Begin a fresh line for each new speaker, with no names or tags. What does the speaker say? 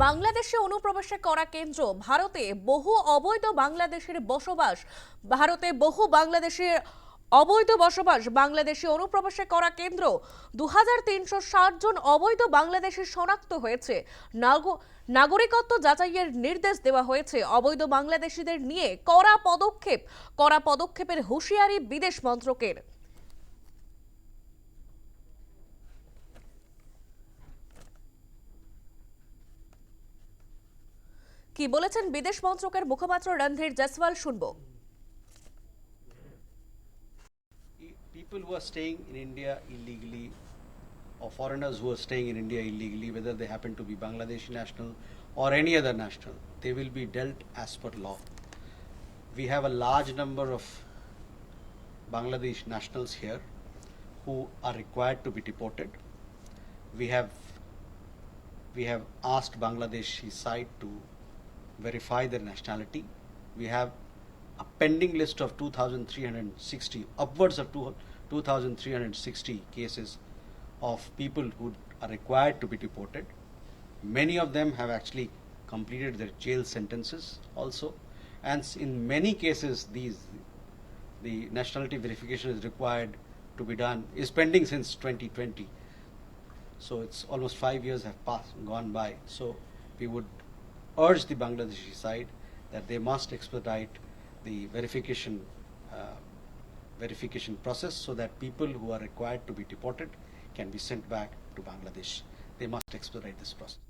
বাংলাদেশে অনুপ্রবেশে করা কেন্দ্র, ভারতে বহু অবৈধ বাংলাদেশের বসবাস, ভারতে বহু বাংলাদেশের অবৈধ বসবাস, বাংলাদেশে অনুপ্রবেশে করা কেন্দ্র। দু জন অবৈধ বাংলাদেশে শনাক্ত হয়েছে। নাগ- নাগরিকত্ব যাচাইয়ের নির্দেশ দেওয়া হয়েছে। অবৈধ বাংলাদেশিদের নিয়ে কড়া পদক্ষেপ, কড়া পদক্ষেপের হুঁশিয়ারি বিদেশ মন্ত্রকের। কি বলেছেন বিদেশ মন্ত্রকের মুখপাত্র রণধীর জসওয়াল শুনবো
people who are staying in India illegally or foreigners who are staying in India illegally, whether they happen to be Bangladeshi national or any other national, they will be dealt as per law. We have a large number of Bangladesh nationals here who are required to be deported. We have we have asked Bangladeshi side to verify their nationality. We have a pending list of 2,360, upwards of 2,360 cases of people who are required to be deported. Many of them have actually completed their jail sentences also, and in many cases, these the nationality verification is required to be done is pending since 2020. So it's almost five years have passed, gone by. So we would urge the Bangladeshi side that they must expedite the verification uh, verification process so that people who are required to be deported can be sent back to Bangladesh. They must expedite this process.